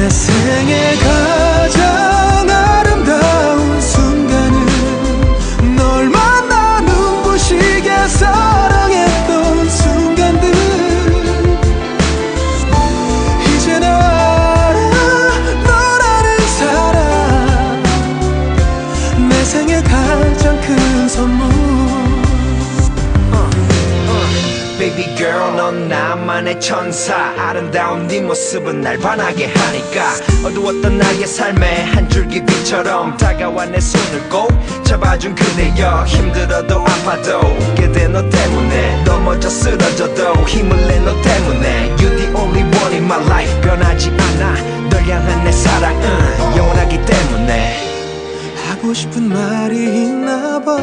내 생애 가장 아름다운 순간은 널 만나 눈부시게 사랑했던 순간들. 이제 알아 너라는 사람. 내 생애 가장 Baby girl 넌 나만의 천사. 아름다운 네 모습은 날 반하게 하니까 어두웠던 나의 삶에 한 줄기 빛처럼 다가와 내 손을 꼭 잡아준 그대여. 힘들어도 아파도 그대 너 때문에. 넘어져 쓰러져도 힘을 내 너 때문에. You the only one in my life. 변하지 않아. 널 향한 내 사랑은 영원하기 때문에. 하고 싶은 말이 있나 봐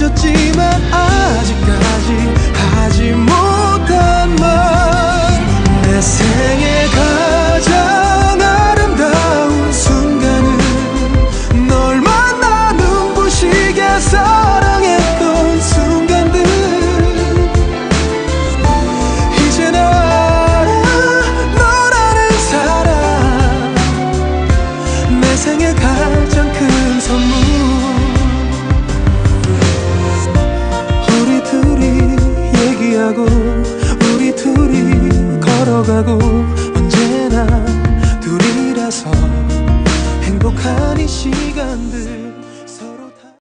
늦었지만 아직까지 하지 못한 말. 내 생애 가장 아름다운 순간은 널 만나 눈부시게 사랑했던 순간들. 이제 알아 너라는 사람. 내 생애 가 가고 언제나 둘이라서 행복한 이 시간